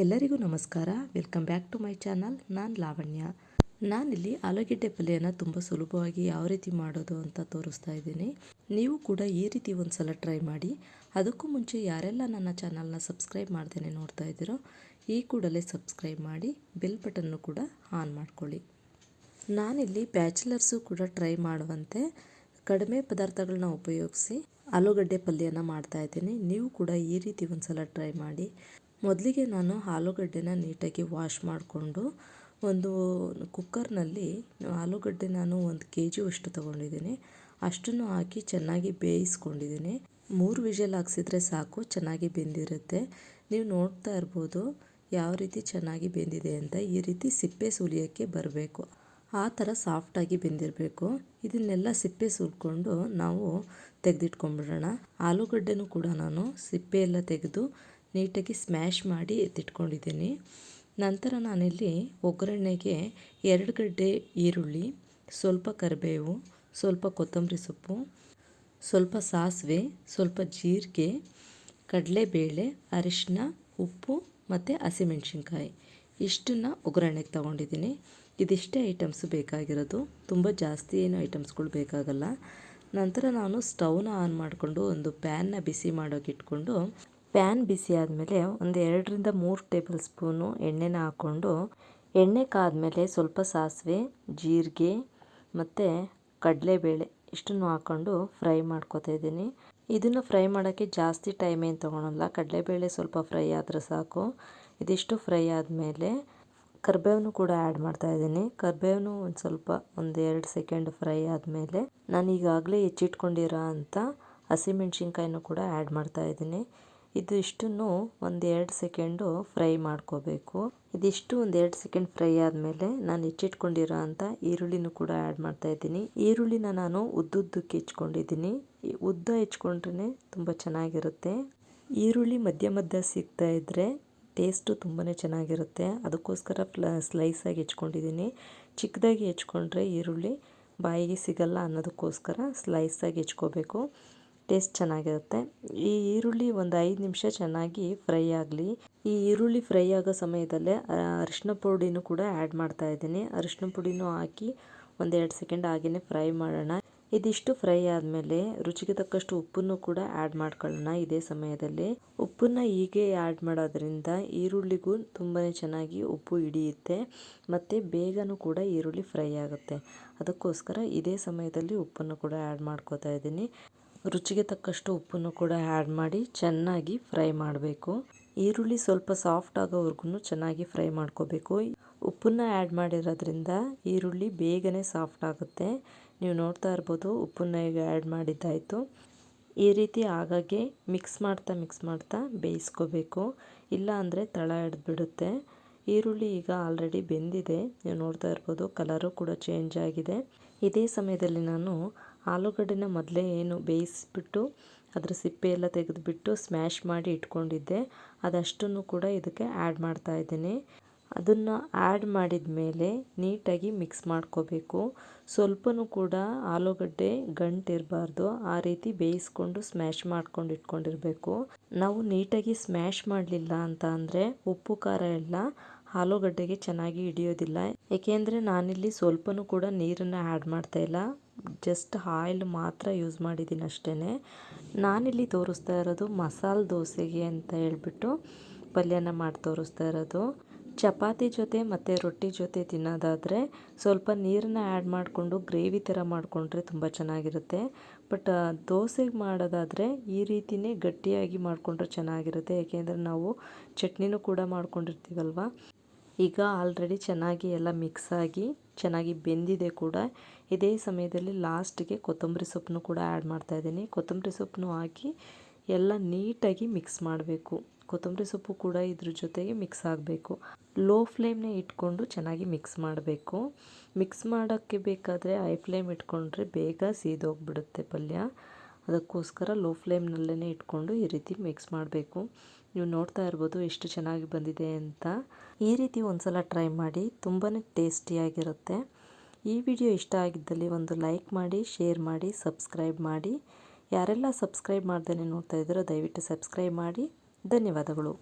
ಎಲ್ಲರಿಗೂ ನಮಸ್ಕಾರ. Welcome back to my channel ನಾನು ಲಾವಣ್ಯ. ನಾನಿಲ್ಲಿ ಆಲೂಗೆಡ್ಡೆ ಪಲ್ಯನ ತುಂಬ ಸುಲಭವಾಗಿ ಯಾವ ರೀತಿ ಮಾಡೋದು ಅಂತ ತೋರಿಸ್ತಾ ಇದ್ದೀನಿ. ನೀವು ಕೂಡ ಈ ರೀತಿ ಒಂದು ಸಲ ಟ್ರೈ ಮಾಡಿ. ಅದಕ್ಕೂ ಮುಂಚೆ ಯಾರೆಲ್ಲ ನನ್ನ ಚಾನಲ್ನ ಸಬ್ಸ್ಕ್ರೈಬ್ ಮಾಡ್ದೇನೆ ನೋಡ್ತಾ ಇದ್ದೀರೋ, ಈ ಕೂಡಲೇ ಸಬ್ಸ್ಕ್ರೈಬ್ ಮಾಡಿ ಬೆಲ್ ಬಟನ್ನು ಕೂಡ ಆನ್ ಮಾಡ್ಕೊಳ್ಳಿ. ನಾನಿಲ್ಲಿ ಬ್ಯಾಚುಲರ್ಸು ಕೂಡ ಟ್ರೈ ಮಾಡುವಂತೆ ಕಡಿಮೆ ಪದಾರ್ಥಗಳನ್ನ ಉಪಯೋಗಿಸಿ ಆಲೂಗಡ್ಡೆ ಪಲ್ಯನ ಮಾಡ್ತಾ ಇದ್ದೀನಿ. ನೀವು ಕೂಡ ಈ ರೀತಿ ಒಂದು ಸಲ ಟ್ರೈ ಮಾಡಿ. ಮೊದಲಿಗೆ ನಾನು ಆಲೂಗಡ್ಡೆನ ನೀಟಾಗಿ ವಾಶ್ ಮಾಡಿಕೊಂಡು ಒಂದು ಕುಕ್ಕರ್ನಲ್ಲಿ ಆಲೂಗಡ್ಡೆ ನಾನು ಒಂದು ಕೆ ಜಿಯಷ್ಟು ತೊಗೊಂಡಿದ್ದೀನಿ. ಅಷ್ಟನ್ನು ಹಾಕಿ ಚೆನ್ನಾಗಿ ಬೇಯಿಸ್ಕೊಂಡಿದ್ದೀನಿ. ಮೂರು ವಿಷಲ್ ಹಾಕ್ಸಿದ್ರೆ ಸಾಕು, ಚೆನ್ನಾಗಿ ಬೆಂದಿರುತ್ತೆ. ನೀವು ನೋಡ್ತಾ ಇರ್ಬೋದು ಯಾವ ರೀತಿ ಚೆನ್ನಾಗಿ ಬೆಂದಿದೆ ಅಂತ. ಈ ರೀತಿ ಸಿಪ್ಪೆ ಸುಲಿಯೋಕ್ಕೆ ಬರಬೇಕು. ಆ ಥರ ಸಾಫ್ಟಾಗಿ ಬೆಂದಿರಬೇಕು. ಇದನ್ನೆಲ್ಲ ಸಿಪ್ಪೆ ಸುಲ್ಕೊಂಡು ನಾವು ತೆಗೆದಿಟ್ಕೊಂಡ್ಬಿಡೋಣ. ಆಲೂಗಡ್ಡೆನೂ ಕೂಡ ನಾನು ಸಿಪ್ಪೆ ಎಲ್ಲ ತೆಗೆದು ನೀಟಾಗಿ ಸ್ಮ್ಯಾಶ್ ಮಾಡಿ ಎತ್ತಿಟ್ಕೊಂಡಿದ್ದೀನಿ. ನಂತರ ನಾನಿಲ್ಲಿ ಒಗ್ಗರಣೆಗೆ ಎರಡು ಗಡ್ಡೆ ಈರುಳ್ಳಿ, ಸ್ವಲ್ಪ ಕರಿಬೇವು, ಸ್ವಲ್ಪ ಕೊತ್ತಂಬರಿ ಸೊಪ್ಪು, ಸ್ವಲ್ಪ ಸಾಸಿವೆ, ಸ್ವಲ್ಪ ಜೀರಿಗೆ, ಕಡಲೆಬೇಳೆ ಅರಿಶಿನ ಉಪ್ಪು ಮತ್ತು ಹಸಿಮೆಣಸಿನ್ಕಾಯಿ. ಇಷ್ಟನ್ನು ಒಗ್ಗರಣೆಗೆ ತೊಗೊಂಡಿದ್ದೀನಿ. ಇದಿಷ್ಟೇ ಐಟಮ್ಸ್ ಬೇಕಾಗಿರೋದು. ತುಂಬ ಜಾಸ್ತಿ ಏನು ಐಟಮ್ಸ್ಗಳು ಬೇಕಾಗಲ್ಲ. ನಂತರ ನಾನು ಸ್ಟವ್ನ ಆನ್ ಮಾಡಿಕೊಂಡು ಒಂದು ಪ್ಯಾನ್ನ ಬಿಸಿ ಮಾಡೋಕೆ ಇಟ್ಕೊಂಡು ಪ್ಯಾನ್ ಬಿಸಿ ಆದಮೇಲೆ ಒಂದು ಎರಡರಿಂದ ಮೂರು ಟೇಬಲ್ ಸ್ಪೂನು ಎಣ್ಣೆನ ಹಾಕ್ಕೊಂಡು ಎಣ್ಣೆ ಕಾದಮೇಲೆ ಸ್ವಲ್ಪ ಸಾಸಿವೆ, ಜೀರಿಗೆ ಮತ್ತು ಕಡಲೆಬೇಳೆ ಇಷ್ಟನ್ನು ಹಾಕ್ಕೊಂಡು ಫ್ರೈ ಮಾಡ್ಕೋತಾ ಇದ್ದೀನಿ. ಇದನ್ನು ಫ್ರೈ ಮಾಡೋಕ್ಕೆ ಜಾಸ್ತಿ ಟೈಮ್ ಏನು ತೊಗೊಳಲ್ಲ. ಕಡಲೆಬೇಳೆ ಸ್ವಲ್ಪ ಫ್ರೈ ಆದರೆ ಸಾಕು. ಇದಿಷ್ಟು ಫ್ರೈ ಆದಮೇಲೆ ಕರ್ಬೇವನ್ನು ಕೂಡ ಆ್ಯಡ್ ಮಾಡ್ತಾ ಇದ್ದೀನಿ. ಕರ್ಬೇವನು ಒಂದು ಸ್ವಲ್ಪ ಒಂದು ಎರಡು ಸೆಕೆಂಡ್ ಫ್ರೈ ಆದಮೇಲೆ ನಾನು ಈಗಾಗಲೇ ಹೆಚ್ಚಿಟ್ಕೊಂಡಿರೋ ಅಂಥ ಹಸಿಮೆಣ್ಸಿನ್ಕಾಯಿನೂ ಕೂಡ ಆ್ಯಡ್ ಮಾಡ್ತಾ ಇದ್ದೀನಿ. ಇದು ಇಷ್ಟನ್ನು ಒಂದು ಎರಡು ಸೆಕೆಂಡು ಫ್ರೈ ಮಾಡ್ಕೋಬೇಕು. ಇದಿಷ್ಟು ಒಂದು ಎರಡು ಸೆಕೆಂಡ್ ಫ್ರೈ ಆದಮೇಲೆ ನಾನು ಹೆಚ್ಚಿಟ್ಕೊಂಡಿರೋ ಅಂಥ ಈರುಳ್ಳಿನೂ ಕೂಡ ಆ್ಯಡ್ ಮಾಡ್ತಾ ಇದ್ದೀನಿ. ಈರುಳ್ಳಿನ ನಾನು ಉದ್ದುದ್ದಕ್ಕೆ ಹೆಚ್ಕೊಂಡಿದ್ದೀನಿ ಉದ್ದ ಹೆಚ್ಕೊಂಡ್ರೆ ತುಂಬ ಚೆನ್ನಾಗಿರುತ್ತೆ. ಈರುಳ್ಳಿ ಮಧ್ಯ ಮಧ್ಯ ಸಿಗ್ತಾ ಇದ್ದರೆ ಟೇಸ್ಟು ತುಂಬಾ ಚೆನ್ನಾಗಿರುತ್ತೆ. ಅದಕ್ಕೋಸ್ಕರ ಪ್ಲ ಸ್ಲೈಸಾಗಿ ಹೆಚ್ಕೊಂಡಿದ್ದೀನಿ ಚಿಕ್ಕದಾಗಿ ಹೆಚ್ಕೊಂಡ್ರೆ ಈರುಳ್ಳಿ ಬಾಯಿಗೆ ಸಿಗಲ್ಲ ಅನ್ನೋದಕ್ಕೋಸ್ಕರ ಸ್ಲೈಸಾಗಿ ಹೆಚ್ಕೋಬೇಕು ಟೇಸ್ಟ್ ಚೆನ್ನಾಗಿರುತ್ತೆ. ಈ ಈರುಳ್ಳಿ ಒಂದು ಐದು ನಿಮಿಷ ಚೆನ್ನಾಗಿ ಫ್ರೈ ಆಗಲಿ. ಈ ಈರುಳ್ಳಿ ಫ್ರೈ ಆಗೋ ಸಮಯದಲ್ಲೇ ಅರಿಶಿನ ಪುಡಿನೂ ಕೂಡ ಆ್ಯಡ್ ಮಾಡ್ತಾ ಇದ್ದೀನಿ. ಅರಿಶಿನ ಪುಡಿನೂ ಹಾಕಿ ಒಂದೆರಡು ಸೆಕೆಂಡ್ ಹಾಗೆಯೇ ಫ್ರೈ ಮಾಡೋಣ. ಇದಿಷ್ಟು ಫ್ರೈ ಆದಮೇಲೆ ರುಚಿಗೆ ತಕ್ಕಷ್ಟು ಉಪ್ಪನ್ನು ಕೂಡ ಆ್ಯಡ್ ಮಾಡ್ಕೊಳ್ಳೋಣ ಇದೇ ಸಮಯದಲ್ಲಿ. ಉಪ್ಪನ್ನು ಹೀಗೆ ಆ್ಯಡ್ ಮಾಡೋದ್ರಿಂದ ಈರುಳ್ಳಿಗೂ ತುಂಬಾ ಚೆನ್ನಾಗಿ ಉಪ್ಪು ಹಿಡಿಯುತ್ತೆ. ಮತ್ತು ಬೇಗನೂ ಕೂಡ ಈರುಳ್ಳಿ ಫ್ರೈ ಆಗುತ್ತೆ. ಅದಕ್ಕೋಸ್ಕರ ಇದೇ ಸಮಯದಲ್ಲಿ ಉಪ್ಪನ್ನು ಕೂಡ ಆ್ಯಡ್ ಮಾಡ್ಕೋತಾ ಇದ್ದೀನಿ. ರುಚಿಗೆ ತಕ್ಕಷ್ಟು ಉಪ್ಪನ್ನು ಕೂಡ ಆ್ಯಡ್ ಮಾಡಿ ಚೆನ್ನಾಗಿ ಫ್ರೈ ಮಾಡಬೇಕು. ಈರುಳ್ಳಿ ಸ್ವಲ್ಪ ಸಾಫ್ಟ್ ಆಗೋವರೆಗೂ ಚೆನ್ನಾಗಿ ಫ್ರೈ ಮಾಡ್ಕೋಬೇಕು. ಉಪ್ಪನ್ನು ಆ್ಯಡ್ ಮಾಡಿರೋದ್ರಿಂದ ಈರುಳ್ಳಿ ಬೇಗನೆ ಸಾಫ್ಟ್ ಆಗುತ್ತೆ. ನೀವು ನೋಡ್ತಾ ಇರ್ಬೋದು ಉಪ್ಪನ್ನು ಈಗ ಆ್ಯಡ್ ಮಾಡಿದ್ದಾಯಿತು. ಈ ರೀತಿ ಆಗಾಗ್ಗೆ ಮಿಕ್ಸ್ ಮಾಡ್ತಾ ಮಿಕ್ಸ್ ಮಾಡ್ತಾ ಬೇಯಿಸ್ಕೋಬೇಕು. ಇಲ್ಲ ಅಂದರೆ ತಳ ಹಿಡಿದ್ಬಿಡುತ್ತೆ ಈರುಳ್ಳಿ ಈಗ ಆಲ್ರೆಡಿ ಬೆಂದಿದೆ. ನೀವು ನೋಡ್ತಾ ಇರ್ಬೋದು ಕಲರು ಕೂಡ ಚೇಂಜ್ ಆಗಿದೆ. ಇದೇ ಸಮಯದಲ್ಲಿ ನಾನು ಆಲೂಗಡ್ಡೆನ ಮೊದಲೇ ಏನು ಬೇಯಿಸ್ಬಿಟ್ಟು ಅದರ ಸಿಪ್ಪೆ ಎಲ್ಲ ತೆಗೆದುಬಿಟ್ಟು ಸ್ಮ್ಯಾಶ್ ಮಾಡಿ ಇಟ್ಕೊಂಡಿದ್ದೆ. ಅದಷ್ಟನ್ನು ಕೂಡ ಇದಕ್ಕೆ ಆ್ಯಡ್ ಮಾಡ್ತಾ ಇದ್ದೀನಿ. ಅದನ್ನು ಆ್ಯಡ್ ಮಾಡಿದ ಮೇಲೆ ನೀಟಾಗಿ ಮಿಕ್ಸ್ ಮಾಡ್ಕೋಬೇಕು. ಸ್ವಲ್ಪನೂ ಕೂಡ ಆಲೂಗಡ್ಡೆ ಗಂಟಿರಬಾರ್ದು ಆ ರೀತಿ ಬೇಯಿಸ್ಕೊಂಡು ಸ್ಮ್ಯಾಶ್ ಮಾಡ್ಕೊಂಡು ಇಟ್ಕೊಂಡಿರಬೇಕು. ನಾವು ನೀಟಾಗಿ ಸ್ಮ್ಯಾಶ್ ಮಾಡಲಿಲ್ಲ ಅಂತ ಅಂದರೆ ಉಪ್ಪು, ಖಾರ ಎಲ್ಲ ಆಲೂಗಡ್ಡೆಗೆ ಚೆನ್ನಾಗಿ ಹಿಡಿಯೋದಿಲ್ಲ. ಏಕೆಂದರೆ ನಾನಿಲ್ಲಿ ಸ್ವಲ್ಪನೂ ಕೂಡ ನೀರನ್ನು ಆ್ಯಡ್ ಮಾಡ್ತಾ ಇಲ್ಲ. ಜಸ್ಟ್ ಆಯಿಲ್ ಮಾತ್ರ ಯೂಸ್ ಮಾಡಿದ್ದೀನಿ ಅಷ್ಟೇ ನಾನಿಲ್ಲಿ ತೋರಿಸ್ತಾ ಇರೋದು ಮಸಾಲೆ ದೋಸೆಗೆ ಅಂತ ಹೇಳ್ಬಿಟ್ಟು ಪಲ್ಯನ ಮಾಡಿ ತೋರಿಸ್ತಾ ಇರೋದು. ಚಪಾತಿ ಜೊತೆ ಮತ್ತು ರೊಟ್ಟಿ ಜೊತೆ ತಿನ್ನೋದಾದರೆ ಸ್ವಲ್ಪ ನೀರನ್ನ ಆ್ಯಡ್ ಮಾಡಿಕೊಂಡು ಗ್ರೇವಿ ಥರ ಮಾಡಿಕೊಂಡ್ರೆ ತುಂಬ ಚೆನ್ನಾಗಿರುತ್ತೆ. ಬಟ್ ದೋಸೆಗೆ ಮಾಡೋದಾದರೆ ಈ ರೀತಿಯೇ ಗಟ್ಟಿಯಾಗಿ ಮಾಡಿಕೊಂಡ್ರೆ ಚೆನ್ನಾಗಿರುತ್ತೆ. ಏಕೆಂದರೆ ನಾವು ಚಟ್ನಿನೂ ಕೂಡ ಮಾಡ್ಕೊಂಡಿರ್ತೀವಲ್ವ? ಈಗ ಆಲ್ರೆಡಿ ಚೆನ್ನಾಗಿ ಎಲ್ಲ ಮಿಕ್ಸ್ ಆಗಿ ಚೆನ್ನಾಗಿ ಬೆಂದಿದೆ ಕೂಡ. ಇದೇ ಸಮಯದಲ್ಲಿ ಲಾಸ್ಟಿಗೆ ಕೊತ್ತಂಬರಿ ಸೊಪ್ಪನ್ನು ಕೂಡ ಆ್ಯಡ್ ಮಾಡ್ತಾಯಿದ್ದೀನಿ ಕೊತ್ತಂಬರಿ ಸೊಪ್ಪನ್ನು ಹಾಕಿ ಎಲ್ಲ ನೀಟಾಗಿ ಮಿಕ್ಸ್ ಮಾಡಬೇಕು. ಕೊತ್ತಂಬರಿ ಸೊಪ್ಪು ಕೂಡ ಇದ್ರ ಜೊತೆಗೆ ಮಿಕ್ಸ್ ಆಗಬೇಕು. ಲೋ ಫ್ಲೇಮ್ನೇ ಇಟ್ಕೊಂಡು ಚೆನ್ನಾಗಿ ಮಿಕ್ಸ್ ಮಾಡಬೇಕು. ಮಿಕ್ಸ್ ಮಾಡೋಕ್ಕೆ ಬೇಕಾದರೆ ಹೈ ಫ್ಲೇಮ್ ಇಟ್ಕೊಂಡ್ರೆ ಬೇಗ ಸೀದೋಗ್ಬಿಡುತ್ತೆ ಪಲ್ಯ. ಅದಕ್ಕೋಸ್ಕರ ಲೋ ಫ್ಲೇಮ್ನಲ್ಲೇ ಇಟ್ಕೊಂಡು ಈ ರೀತಿ ಮಿಕ್ಸ್ ಮಾಡಬೇಕು. ನೀವು ನೋಡ್ತಾ ಇರ್ಬೋದು ಎಷ್ಟು ಚೆನ್ನಾಗಿ ಬಂದಿದೆ ಅಂತ. ಈ ರೀತಿ ಒಂದು ಸಲ ಟ್ರೈ ಮಾಡಿ. ತುಂಬಾ ಟೇಸ್ಟಿಯಾಗಿರುತ್ತೆ. ಈ ವಿಡಿಯೋ ಇಷ್ಟ ಆಗಿದ್ದಲ್ಲಿ ಒಂದು ಲೈಕ್ ಮಾಡಿ, ಶೇರ್ ಮಾಡಿ, ಸಬ್ಸ್ಕ್ರೈಬ್ ಮಾಡಿ. ಯಾರೆಲ್ಲ ಸಬ್ಸ್ಕ್ರೈಬ್ ಮಾಡ್ದೇ ನೋಡ್ತಾ ಇದ್ದೀರೋ ದಯವಿಟ್ಟು ಸಬ್ಸ್ಕ್ರೈಬ್ ಮಾಡಿ. ಧನ್ಯವಾದಗಳು.